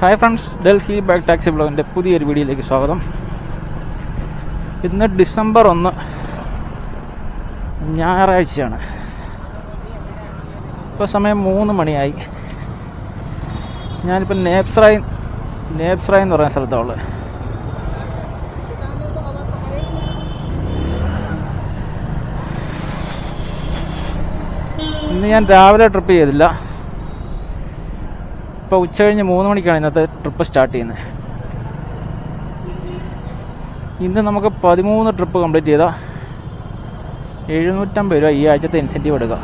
Hi friends Delhi back taxi ബ്ലോഗിന്റെ പുതിയൊരു വീഡിയോയിലേക്ക് സ്വാഗതം. ഇന്ന് ഡിസംബർ ഒന്ന് ഞായറാഴ്ചയാണ്. ഇപ്പോൾ സമയം മൂന്ന് മണിയായി. ഞാനിപ്പോൾ നേപ്സ്രായി നേപ്സ്രായി എന്ന് പറയുന്ന സ്ഥലത്താണ് ഉള്ളത്. ഇന്ന് ഞാൻ രാവിലെ ട്രിപ്പ് ചെയ്തില്ല. ഇപ്പോൾ ഉച്ച കഴിഞ്ഞ് മൂന്ന് മണിക്കാണ് ഇന്നത്തെ ട്രിപ്പ് സ്റ്റാർട്ട് ചെയ്യുന്നത്. ഇന്ന് നമുക്ക് പതിമൂന്ന് ട്രിപ്പ് കംപ്ലീറ്റ് ചെയ്താൽ എഴുന്നൂറ്റമ്പത് രൂപ ഈ ആഴ്ചത്തെ ഇൻസെന്റീവ് എടുക്കുക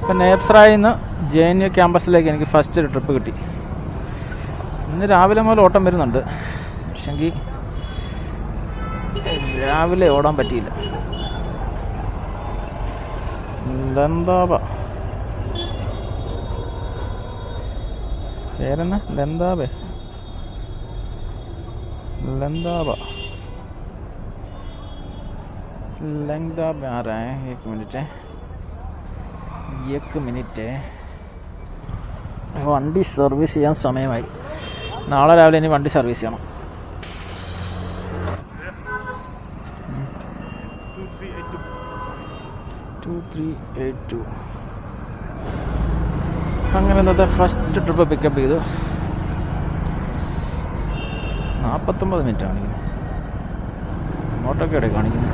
ഇപ്പം നേപ്സറായിൽ നിന്ന് ജെ എൻ യു ക്യാമ്പസിലേക്ക് എനിക്ക് ഫസ്റ്റ് ഒരു ട്രിപ്പ് കിട്ടി. ഇന്ന് രാവിലെ മുതൽ ഓട്ടം വരുന്നുണ്ട്. പക്ഷെങ്കിൽ രാവിലെ ഓടാൻ പറ്റിയില്ല. ലന്താബ പേരെന്നാ ലന്താബേ ലന്താബ ലങ്താബ आ रहा है एक मिनट है एक मिनट है വണ്ടി സർവീസ് ചെയ്യാൻ സമയമായി നാളെ രാവിലെ ഇനി വണ്ടി സർവീസ് ചെയ്യണം ടു ത്രീ എയ്റ്റ് ടു അങ്ങനെ ഇന്നത്തെ ഫസ്റ്റ് ട്രിപ്പ് പിക്കപ്പ് ചെയ്തു. നാൽപ്പത്തൊമ്പത് മിനിറ്റ് കാണിക്കുന്നു. അങ്ങോട്ടൊക്കെ കാണിക്കുന്നു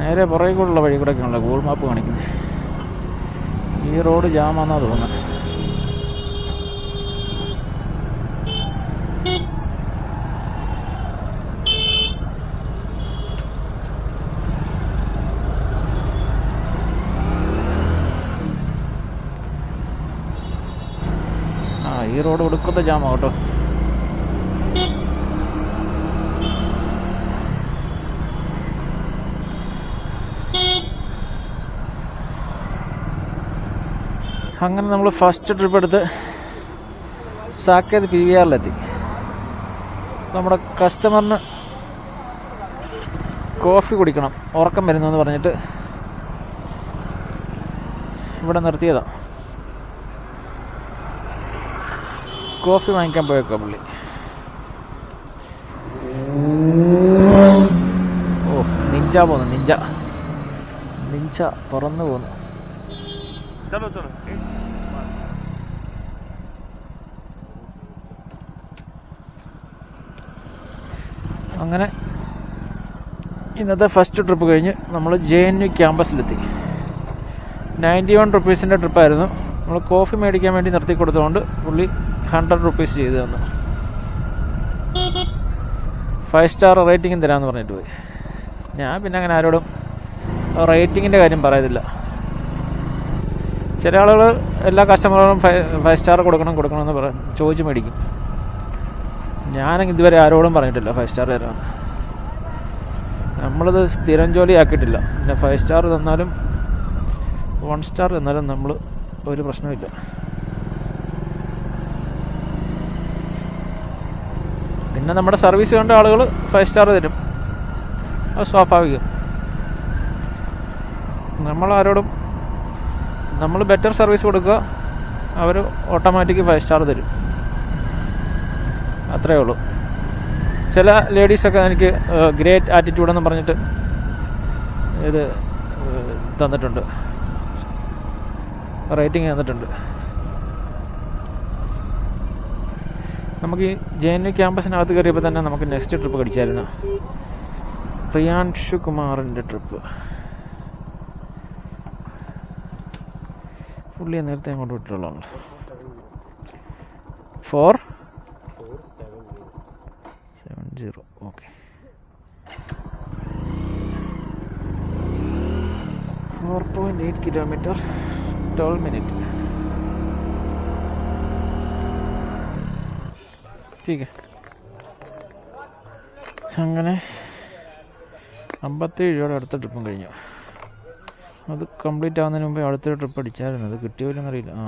നേരെ പുറകെ കൂടെയുള്ള വഴി കൂടെയൊക്കെയാണല്ലോ ഗൂഗിൾ മാപ്പ് കാണിക്കുന്നത്. ഈ റോഡ് ജാമാന്നാ തോന്നുന്നത് ആ ഈ റോഡ് ഒടുക്കത്തെ ജാമാ കേട്ടോ. അങ്ങനെ നമ്മൾ ഫസ്റ്റ് ട്രിപ്പ് എടുത്ത് സാക്കേത് പി വി ആറിലെത്തി. നമ്മുടെ കസ്റ്റമറിന് കോഫി കുടിക്കണം ഉറക്കം വരുന്നു എന്ന് പറഞ്ഞിട്ട് ഇവിടെ നിർത്തിയതാ. കോഫി വാങ്ങിക്കാൻ പോയൊക്കെ പുള്ളി. ഓ നിഞ്ച പോന്നു നിഞ്ച. നിഞ്ച പറന്നു പോന്നു. അങ്ങനെ ഇന്നത്തെ ഫസ്റ്റ് ട്രിപ്പ് കഴിഞ്ഞ് നമ്മൾ ജെ എൻ യു ക്യാമ്പസിലെത്തി. നയന്റി വൺ റുപ്പീസിന്റെ ട്രിപ്പായിരുന്നു നമ്മൾ കോഫി മേടിക്കാൻ വേണ്ടി നിർത്തി കൊടുത്തുകൊണ്ട് പുള്ളി ഹൺഡ്രഡ് റുപ്പീസ് ചെയ്ത് തന്നു. ഫൈവ് സ്റ്റാർ റേറ്റിംഗും തരാമെന്ന് പറഞ്ഞിട്ട് പോയി. ഞാൻ പിന്നെ അങ്ങനെ ആരോടും റേറ്റിങ്ങിന്റെ കാര്യം പറയത്തില്ല. ചില ആളുകൾ എല്ലാ കസ്റ്റമറും ഫൈവ് ഫൈവ് സ്റ്റാർ കൊടുക്കണം കൊടുക്കണം എന്ന് പറ ചോദിച്ച് മേടിക്കും. ഞാൻ ഇതുവരെ ആരോടും പറഞ്ഞിട്ടില്ല ഫൈവ് സ്റ്റാർ തരാമെന്ന് നമ്മളിത് സ്ഥിരം ജോലി ആക്കിയിട്ടില്ല പിന്നെ ഫൈവ് സ്റ്റാർ തന്നാലും വൺ സ്റ്റാർ തന്നാലും നമ്മൾ ഒരു പ്രശ്നമില്ല പിന്നെ നമ്മുടെ സർവീസ് കണ്ട ആളുകൾ ഫൈവ് സ്റ്റാർ തരും. അത് സ്വാഭാവികം. നമ്മൾ ആരോടും നമ്മൾ ബെറ്റർ സർവീസ് കൊടുക്കുക അവർ ഓട്ടോമാറ്റിക് ഫൈവ് സ്റ്റാർ തരും. അത്രേ ഉള്ളൂ. ചില ലേഡീസൊക്കെ എനിക്ക് ഗ്രേറ്റ് ആറ്റിറ്റ്യൂഡ് എന്ന് പറഞ്ഞിട്ട് ഇത് തന്നിട്ടുണ്ട്. റേറ്റിംഗ് തന്നിട്ടുണ്ട്. നമുക്ക് ജെ എൻ യു ക്യാമ്പസിനകത്ത് കയറിയപ്പോൾ തന്നെ നമുക്ക് നെക്സ്റ്റ് ട്രിപ്പ് കടിച്ചായിരുന്നു. പ്രിയാൻഷു കുമാറിന്റെ ട്രിപ്പ് പുള്ളിയെ നേരത്തെ അങ്ങോട്ട് വിട്ടിട്ടുള്ളതാണ്. Four seven zero okay four point eight kilometre twelve minute ठीक है അങ്ങനെ അമ്പത്തേഴ് രൂപയുടെ അടുത്ത ട്രിപ്പും കഴിഞ്ഞു അത് കംപ്ലീറ്റ് ആവുന്നതിന് മുമ്പേ അടുത്തൊരു ട്രിപ്പ് അടിച്ചായിരുന്നു അത് കിട്ടിയോലെന്ന് അറിയില്ല ആ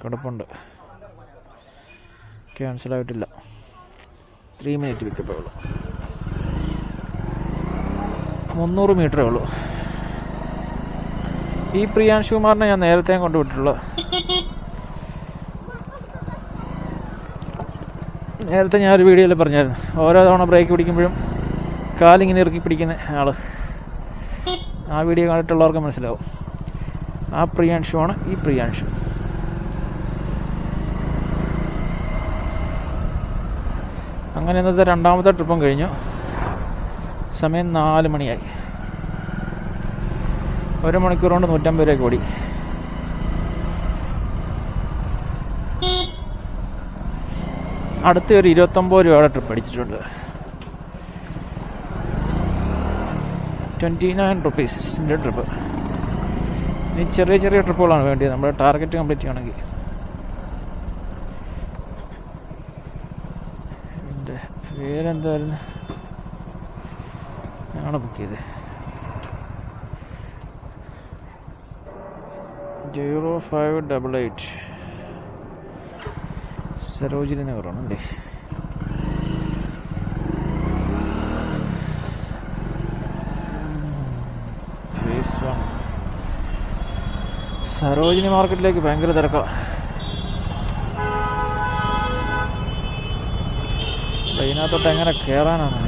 കിടപ്പുണ്ട് ക്യാൻസൽ ആയിട്ടില്ല ത്രീ മിനിറ്റ് പിക്കപ്പേ ഉള്ളൂ മുന്നൂറ് മീറ്ററേ ഉള്ളൂ ഈ പ്രിയാൻഷ് കുമാറിനെ ഞാൻ നേരത്തെ കൊണ്ടുവിട്ടിട്ടുള്ളത് നേരത്തെ ഞാൻ ഒരു വീഡിയോയിൽ പറഞ്ഞായിരുന്നു. ഓരോ തവണ ബ്രേക്ക് പിടിക്കുമ്പോഴും കാലിങ്ങനെ ഇറക്കി പിടിക്കുന്ന ആൾ ആ വീഡിയോ കണ്ടിട്ടുള്ളവർക്ക് മനസ്സിലാവും. ആ പ്രിയാൻഷു ആണ് ഈ പ്രിയാൻഷു. അങ്ങനെ ഇന്നത്തെ രണ്ടാമത്തെ ട്രിപ്പും കഴിഞ്ഞു. സമയം നാല് മണിയായി. ഒരു മണിക്കൂർ കൊണ്ട് നൂറ്റമ്പത് രൂപ ഓടി. അടുത്ത ഒരു ഇരുപത്തൊമ്പത് രൂപയുടെ ട്രിപ്പ് അടിച്ചിട്ടുണ്ട്. ട്വന്റി നയൻ റുപ്പീസിന്റെ ട്രിപ്പ് ഇനി ചെറിയ ചെറിയ ട്രിപ്പുകളാണ് വേണ്ടിയത്. നമ്മുടെ ടാർഗറ്റ് കംപ്ലീറ്റ് ചെയ്യണമെങ്കിൽ. എന്റെ പേരെന്തായിരുന്നു? ഞാനാണ് ബുക്ക് ചെയ്തത്. Zero five double eight Sarojini നഗറാണ് അല്ലേ? ഫേസ് വൺ സരോജിനി മാർക്കറ്റിലേക്ക് ഭയങ്കര തിരക്കാണ് അതിനകത്തോട്ട് എങ്ങനെ കയറാനാണ്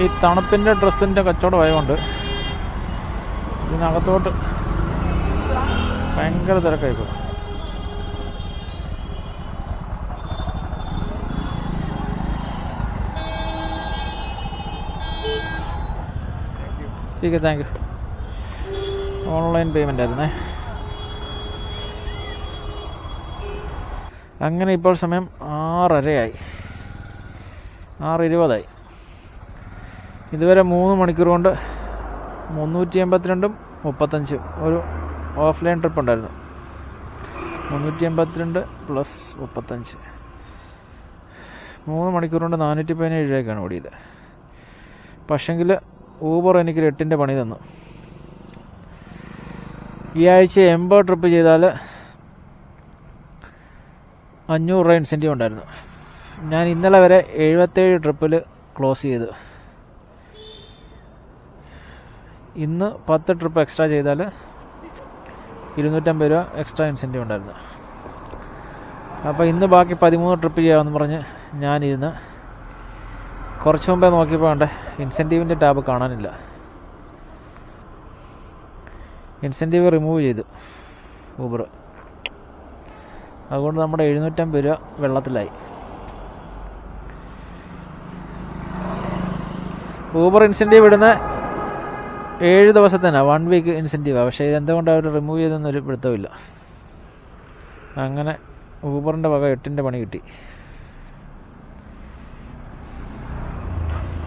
ഈ തണുപ്പിൻ്റെ ഡ്രസ്സിൻ്റെ കച്ചവടമായതുകൊണ്ട് ഇതിനകത്തോട്ട് ഭയങ്കര തിരക്കായിപ്പോൾ ठीक है താങ്ക് യു ഓൺലൈൻ പേയ്മെൻ്റ് ആയിരുന്നേ അങ്ങനെ ഇപ്പോൾ സമയം ആറരയായി ആറ് ഇരുപതായി ഇതുവരെ മൂന്ന് മണിക്കൂർ കൊണ്ട് മുന്നൂറ്റി എൺപത്തിരണ്ടും മുപ്പത്തഞ്ച് ഒരു ഓഫ്ലൈൻ ട്രിപ്പ് ഉണ്ടായിരുന്നു. മുന്നൂറ്റി എൺപത്തിരണ്ട് പ്ലസ് മുപ്പത്തഞ്ച്. മൂന്ന് മണിക്കൂർ കൊണ്ട് നാനൂറ്റി പതിനേഴ് രൂപയ്ക്കാണ് ഓടിയത്. പക്ഷെങ്കിൽ ഊബർ എനിക്കൊരു എട്ടിന്റെ പണി തന്നു. ഈ ആഴ്ച എൺപത് ട്രിപ്പ് ചെയ്താൽ അഞ്ഞൂറ് രൂപ ഇൻസെന്റീവ് ഉണ്ടായിരുന്നു. ഞാൻ ഇന്നലെ വരെ എഴുപത്തേഴ് ട്രിപ്പിൽ ക്ലോസ് ചെയ്തു. ഇന്ന് പത്ത് ട്രിപ്പ് എക്സ്ട്രാ ചെയ്താൽ ഇരുന്നൂറ്റമ്പത് രൂപ എക്സ്ട്രാ ഇൻസെന്റീവ് ഉണ്ടായിരുന്നു. അപ്പോൾ ഇന്ന് ബാക്കി പതിമൂന്ന് ട്രിപ്പ് ചെയ്യാമെന്ന് പറഞ്ഞ് ഞാനിരുന്ന് കുറച്ച് മുമ്പേ നോക്കിയപ്പോൾ വേണ്ടേ ഇൻസെന്റീവിന്റെ ടാബ് കാണാനില്ല. ഇൻസെന്റീവ് റിമൂവ് ചെയ്തു ഊബർ അതുകൊണ്ട് നമ്മുടെ എഴുന്നൂറ്റമ്പത് രൂപ വെള്ളത്തിലായി. ഊബർ ഇൻസെന്റീവ് ഇടുന്ന ഏഴ് ദിവസത്തേനാണ് വൺ വീക്ക് ഇൻസെന്റീവാണ് പക്ഷേ ഇത് ഇതെന്തുകൊണ്ട് അവർ റിമൂവ് ചെയ്തെന്നൊരു പിടുത്തമില്ല അങ്ങനെ ഊബറിന്റെ വക എട്ടിന്റെ പണി കിട്ടി.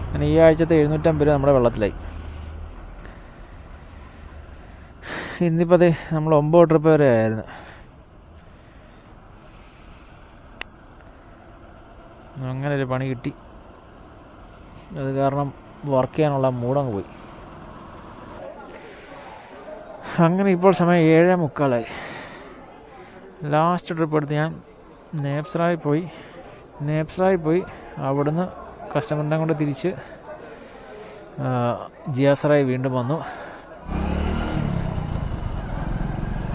അങ്ങനെ ഈ ആഴ്ചത്തെ എഴുന്നൂറ്റമ്പത് രൂപ നമ്മുടെ വെള്ളത്തിലായി. ഇന്നിപ്പോൾ അതെ നമ്മൾ ഒമ്പത് ട്രിപ്പ് വരെ ആയിരുന്നു. അങ്ങനെ ഒരു പണി കിട്ടി. അത് കാരണം വർക്ക് ചെയ്യാനുള്ള മൂടങ്ങ് പോയി. അങ്ങനെ ഇപ്പോൾ സമയം ഏഴേ മുക്കാലായി. ലാസ്റ്റ് ട്രിപ്പ് എടുത്ത് ഞാൻ നേപ്സറായി പോയി. നേപ്സറായി പോയി. അവിടുന്ന് കസ്റ്റമറിനെ കൊണ്ട് തിരിച്ച് ജിയാസറായി വീണ്ടും വന്നു.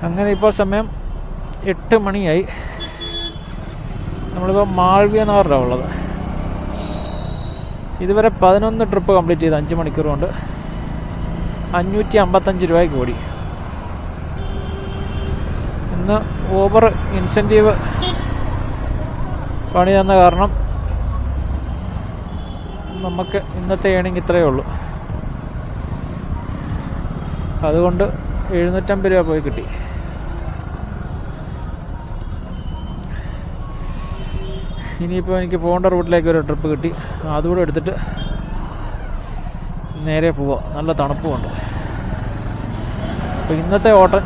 അങ്ങനെ ഇപ്പോൾ സമയം എട്ട് മണിയായി. നമ്മളിപ്പോൾ മാൾവിയ നഗറിലാണ് ഉള്ളത്. ഇതുവരെ പതിനൊന്ന് ട്രിപ്പ് കംപ്ലീറ്റ് ചെയ്ത് അഞ്ച് മണിക്കൂർ കൊണ്ട് അഞ്ഞൂറ്റി അമ്പത്തഞ്ച് രൂപയ്ക്ക് ഓടി. ഇന്ന് ഓവർ ഇൻസെന്റീവ് പണി തന്ന കാരണം നമുക്ക് ഇന്നത്തെ ഏണിങ് ഇത്രയേ ഉള്ളൂ. അതുകൊണ്ട് എഴുന്നൂറ്റമ്പത് രൂപ പോയി കിട്ടി. ഇനിയിപ്പോൾ എനിക്ക് പോകേണ്ട റൂട്ടിലേക്ക് ഒരു ട്രിപ്പ് കിട്ടി. അതുകൂടെ എടുത്തിട്ട് നേരെ പോവാം. നല്ല തണുപ്പുമുണ്ട് അപ്പോൾ ഇന്നത്തെ ഓട്ടം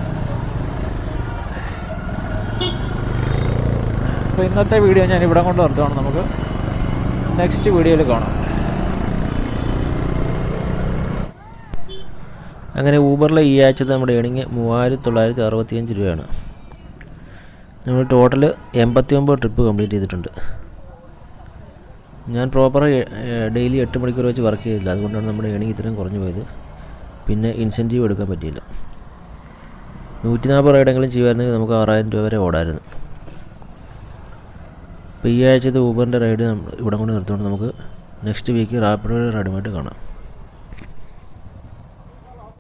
അപ്പോൾ ഇന്നത്തെ വീഡിയോ ഞാൻ ഇവിടെ കൊണ്ട് നിർത്തുകയാണ് നമുക്ക്. നെക്സ്റ്റ് വീഡിയോയിൽ കാണാം. അങ്ങനെ ഊബറിലെ ഈ ആഴ്ചത്തെ നമ്മുടെ ഏണിങ് മൂവായിരത്തി തൊള്ളായിരത്തി അറുപത്തിയഞ്ച് രൂപയാണ്. നമ്മൾ ടോട്ടൽ എൺപത്തി ഒമ്പത് ട്രിപ്പ് കംപ്ലീറ്റ് ചെയ്തിട്ടുണ്ട്. ഞാൻ പ്രോപ്പർ ഡെയിലി എട്ട് മണിക്കൂർ വെച്ച് വർക്ക് ചെയ്തില്ല. അതുകൊണ്ടാണ് നമ്മുടെ ഏണിങ് ഇത്രയും കുറഞ്ഞു പോയത്. പിന്നെ ഇൻസെന്റീവ് എടുക്കാൻ പറ്റിയില്ല. നൂറ്റി നാൽപ്പത് റൈഡെങ്കിലും ചെയ്യുമായിരുന്നെങ്കിൽ നമുക്ക് ആറായിരം രൂപ വരെ ഓടായിരുന്നു. അപ്പോൾ ഈ ആഴ്ചത്തെ ഊബറിന്റെ റൈഡ് നമ്മൾ ഇവിടെ കൊണ്ട് നിർത്തുകൊണ്ട് നമുക്ക് നെക്സ്റ്റ് വീക്ക് റാപ്പിഡോയുടെ റൈഡുമായിട്ട് കാണാം.